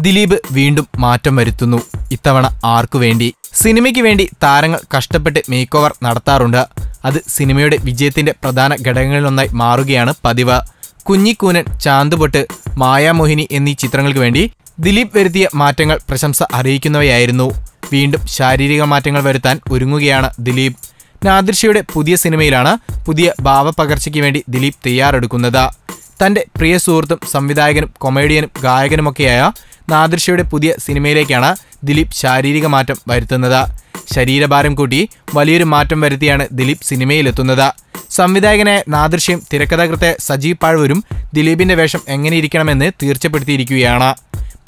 ദിലീപ് വീണ്ടും മാറ്റം വരുത്തുന്നു. ഇത്തവണ ആർക്കു വേണ്ടി? സിനിമയ്ക്ക് വേണ്ടി താരങ്ങൾ കഷ്ടപ്പെട്ട് മേക്ക് ഓവർ നടത്താറുണ്ട്. അത് സിനിമയുടെ വിജയത്തിന്റെ പ്രധാന ഘടകങ്ങളിലൊന്നായി മാറുകയാണ് പതിവ്. കുഞ്ഞിക്കൂനൻ ചാന്തുപൊട്ട് മായാമോഹിനി എന്നീ ചിത്രങ്ങൾക്ക് വേണ്ടി ദിലീപ് വരുത്തിയ മാറ്റങ്ങൾ പ്രശംസ അറിയിക്കുന്നവയായിരുന്നു. വീണ്ടും ശാരീരിക മാറ്റങ്ങൾ വരുത്താൻ ഒരുങ്ങുകയാണ് ദിലീപ്. നാദിർഷയുടെ പുതിയ സിനിമയിലാണ് പുതിയ ഭാവപകർച്ചയ്ക്ക് വേണ്ടി ദിലീപ് തയ്യാറെടുക്കുന്നത്. തന്റെ പ്രിയ സുഹൃത്തും സംവിധായകനും കൊമേഡിയനും ഗായകനുമൊക്കെയായ നാദൃഷയുടെ പുതിയ സിനിമയിലേക്കാണ് ദിലീപ് ശാരീരിക മാറ്റം വരുത്തുന്നത്. ശരീരഭാരം കൂട്ടി വലിയൊരു മാറ്റം വരുത്തിയാണ് ദിലീപ് സിനിമയിലെത്തുന്നത്. സംവിധായകനായ നാദൃശ്യം തിരക്കഥാകൃത്തെ സജീവ് പാഴ്വൂരും ദിലീപിന്റെ വേഷം എങ്ങനെയിരിക്കണമെന്ന് തീർച്ചപ്പെടുത്തിയിരിക്കുകയാണ്.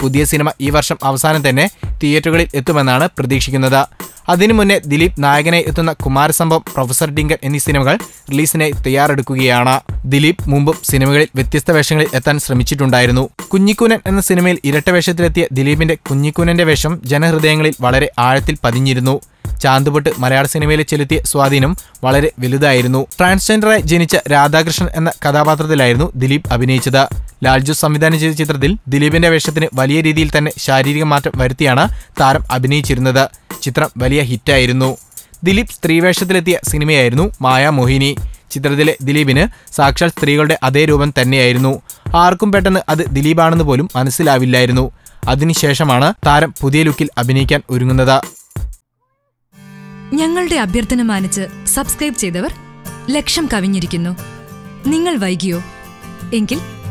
പുതിയ സിനിമ ഈ വർഷം അവസാനം തന്നെ തിയേറ്ററുകളിൽ എത്തുമെന്നാണ് പ്രതീക്ഷിക്കുന്നത്. അതിനു മുന്നേ ദിലീപ് നായകനെ എത്തുന്ന കുമാരസംഭവം പ്രൊഫസർ ഡിങ്കൻ എന്നീ സിനിമകൾ റിലീസിനായി തയ്യാറെടുക്കുകയാണ്. ദിലീപ് മുമ്പും സിനിമകളിൽ വ്യത്യസ്ത വേഷങ്ങളിൽ എത്താൻ ശ്രമിച്ചിട്ടുണ്ടായിരുന്നു. കുഞ്ഞിക്കൂനൻ എന്ന സിനിമയിൽ ഇരട്ട വേഷത്തിലെത്തിയ ദിലീപിന്റെ കുഞ്ഞിക്കൂനന്റെ വേഷം ജനഹൃദയങ്ങളിൽ വളരെ ആഴത്തിൽ പതിഞ്ഞിരുന്നു. ചാന്തുപൊട്ട് മലയാള സിനിമയിൽ ചെലുത്തിയ സ്വാധീനം വളരെ വലുതായിരുന്നു. ട്രാൻസ്ജെൻഡറായി ജനിച്ച രാധാകൃഷ്ണൻ എന്ന കഥാപാത്രത്തിലായിരുന്നു ദിലീപ് അഭിനയിച്ചത്. ലാൽജു സംവിധാനം ചെയ്ത ചിത്രത്തിൽ ദിലീപിന്റെ വേഷത്തിന് വലിയ രീതിയിൽ തന്നെ ശാരീരിക മാറ്റം വരുത്തിയാണ് താരം അഭിനയിച്ചിരുന്നത്. ചിത്രം വലിയ ഹിറ്റായിരുന്നു. ദിലീപ് സ്ത്രീവേഷത്തിലെത്തിയ സിനിമയായിരുന്നു മായാമോഹിനി ചിത്രത്തിലെ ദിലീപിന് സാക്ഷാൽ സ്ത്രീകളുടെ അതേ രൂപം തന്നെയായിരുന്നു. ആർക്കും പെട്ടെന്ന് അത് ദിലീപാണെന്ന് പോലും മനസ്സിലാവില്ലായിരുന്നു. അതിനുശേഷമാണ് താരം പുതിയ ലുക്കിൽ അഭിനയിക്കാൻ ഒരുങ്ങുന്നത്. ഞങ്ങളുടെ അഭ്യർത്ഥന മാനിച്ച് സബ്സ്ക്രൈബ് ചെയ്തവർ ലക്ഷം കവിഞ്ഞിരിക്കുന്നു. നിങ്ങൾ വൈകിയോ? എങ്കിൽ